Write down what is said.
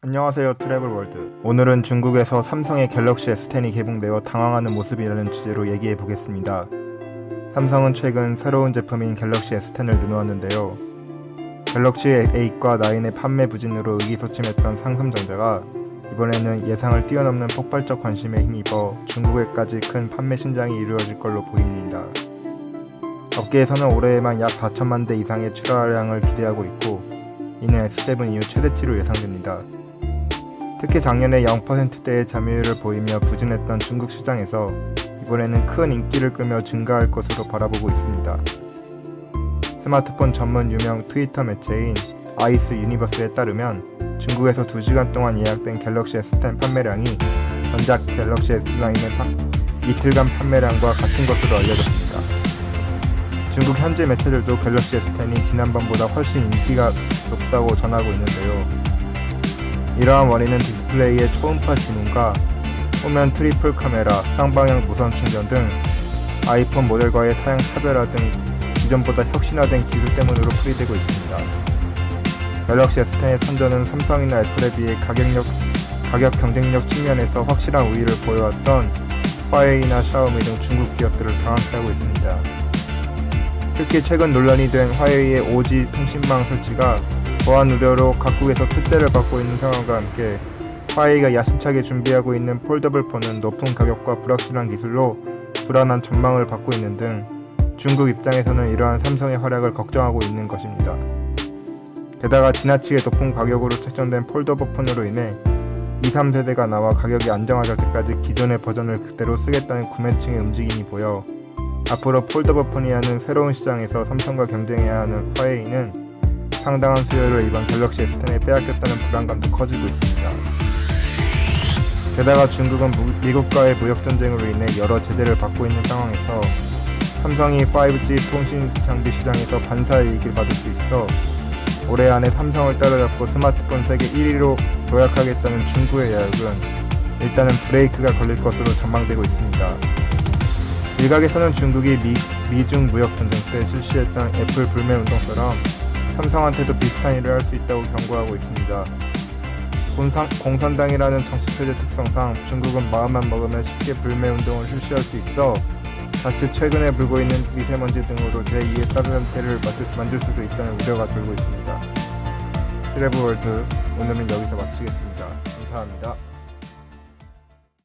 안녕하세요 트래블 월드. 오늘은 중국에서 삼성의 갤럭시 S10이 개봉되어 당황하는 모습이라는 주제로 얘기해 보겠습니다. 삼성은 최근 새로운 제품인 갤럭시 S10을 내놓았는데요. 갤럭시 8과 9의 판매 부진으로 의기소침했던 상승전자가 이번에는 예상을 뛰어넘는 폭발적 관심에 힘입어 중국에까지 큰 판매 신장이 이루어질 걸로 보입니다. 업계에서는 올해에만 약 4천만 대 이상의 출하량을 기대하고 있고 이는 S7 이후 최대치로 예상됩니다. 특히 작년에 0%대의 점유율을 보이며 부진했던 중국 시장에서 이번에는 큰 인기를 끄며 증가할 것으로 바라보고 있습니다. 스마트폰 전문 유명 트위터 매체인 아이스 유니버스에 따르면 중국에서 2시간 동안 예약된 갤럭시 S10 판매량이 전작 갤럭시 S9의 이틀간 판매량과 같은 것으로 알려졌습니다. 중국 현지 매체들도 갤럭시 S10이 지난번보다 훨씬 인기가 높다고 전하고 있는데요. 이러한 원인은 디스플레이의 초음파 지문과 후면 트리플 카메라, 쌍방향 무선 충전 등 아이폰 모델과의 사양 차별화 등 기존보다 혁신화된 기술 때문으로 풀이되고 있습니다. 갤럭시 S10의 선전은 삼성이나 애플에 비해 가격력, 가격 경쟁력 측면에서 확실한 우위를 보여왔던 화웨이나 샤오미 등 중국 기업들을 당황케 하고 있습니다. 특히 최근 논란이 된 화웨이의 5G 통신망 설치가 보안 우려로 각국에서 특대를 받고 있는 상황과 함께 화웨이가 야심차게 준비하고 있는 폴더블 폰은 높은 가격과 불확실한 기술로 불안한 전망을 받고 있는 등 중국 입장에서는 이러한 삼성의 활약을 걱정하고 있는 것입니다. 게다가 지나치게 높은 가격으로 책정된 폴더블 폰으로 인해 2, 3세대가 나와 가격이 안정화될 때까지 기존의 버전을 그대로 쓰겠다는 구매층의 움직임이 보여 앞으로 폴더블 폰이 하는 새로운 시장에서 삼성과 경쟁해야 하는 화웨이는 상당한 수요를 이번 갤럭시 S10에 빼앗겼다는 불안감도 커지고 있습니다. 게다가 중국은 무- 미국과의 무역 전쟁으로 인해 여러 제재를 받고 있는 상황에서 삼성이 5G 통신 장비 시장에서 반사의 이익을 받을 수 있어 올해 안에 삼성을 따라잡고 스마트폰 세계 1위로 도약하겠다는 중국의 야욕은 일단은 브레이크가 걸릴 것으로 전망되고 있습니다. 일각에서는 중국이 미, 미중 무역 전쟁 때 실시했던 애플 불매 운동처럼 삼성한테도 비슷한 일을 할 수 있다고 경고하고 있습니다. 공산, 공산당이라는 정치 체제 특성상 중국은 마음만 먹으면 쉽게 불매 운동을 실시할 수 있어 자칫 최근에 불고 있는 미세먼지 등으로 제2의 사르전태를 만들 수도 있다는 우려가 돌고 있습니다. 트래블월드 오늘은 여기서 마치겠습니다. 감사합니다.